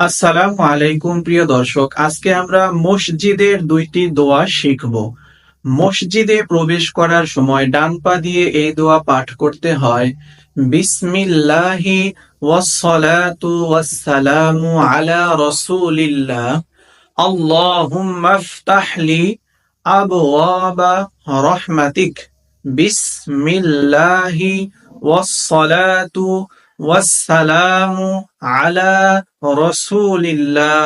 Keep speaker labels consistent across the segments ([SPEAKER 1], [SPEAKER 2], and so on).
[SPEAKER 1] আসসালামু আলাইকুম, প্রিয় দর্শক। আজকে আমরা মসজিদের দুইটি দোয়া শিখব। মসজিদে প্রবেশ করার সময় ডান পা দিয়ে এই দোয়া পাঠ করতে হয়, বিসমিল্লাহি ওয়াসসালাতু ওয়াসসালামু আলা রাসূলিল্লাহ। আল্লাহুম্মা ইফতাহ আবওয়াবা রাহমাতিক। বিসমিল্লাহি ওয়াসসালাতু ওয়াসসালামু আলা রসুলিল্লাহ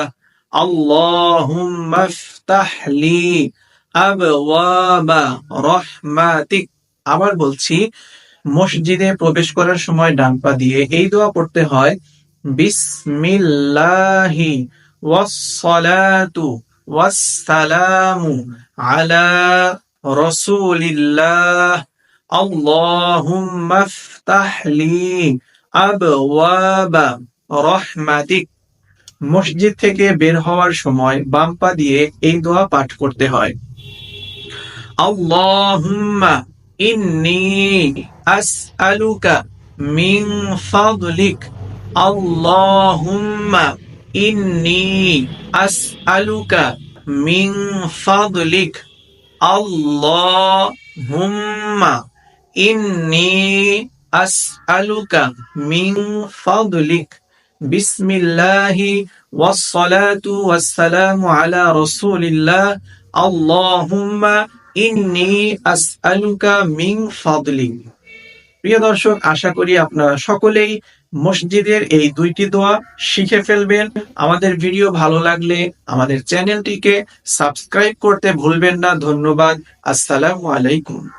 [SPEAKER 1] আল্লাহুম্মা ইফতাহ লি আবওয়াবা রহমাতিক আবার বলছি, মসজিদে প্রবেশ করার সময় ডাম্পা দিয়ে এই দোয়া পড়তে হয়, বিসমিল্লাহি ওয়াসসালাতু ওয়াসসালামু আলা রাসূলিল্লাহ. মসজিদ থেকে বের হওয়ার সময় বাম পা দিয়ে এই দোয়া পাঠ করতে হয়। ইন্নী আসআলুকা মিন ফাদলিক বিসমিল্লাহি ওয়াসসালাতু ওয়াসসালামু আলা রাসূলিল্লাহ। আল্লাহুম্মা ইন্নী আসআলুকা মিন ফাদলিক। প্রিয় দর্শক, আশা করি আপনারা সকলেই মসজিদের এই দুইটি দোয়া শিখে ফেলবেন। আমাদের ভিডিও ভালো লাগলে আমাদের চ্যানেলটিকে সাবস্ক্রাইব করতে ভুলবেন না। ধন্যবাদ। আসসালামু আলাইকুম।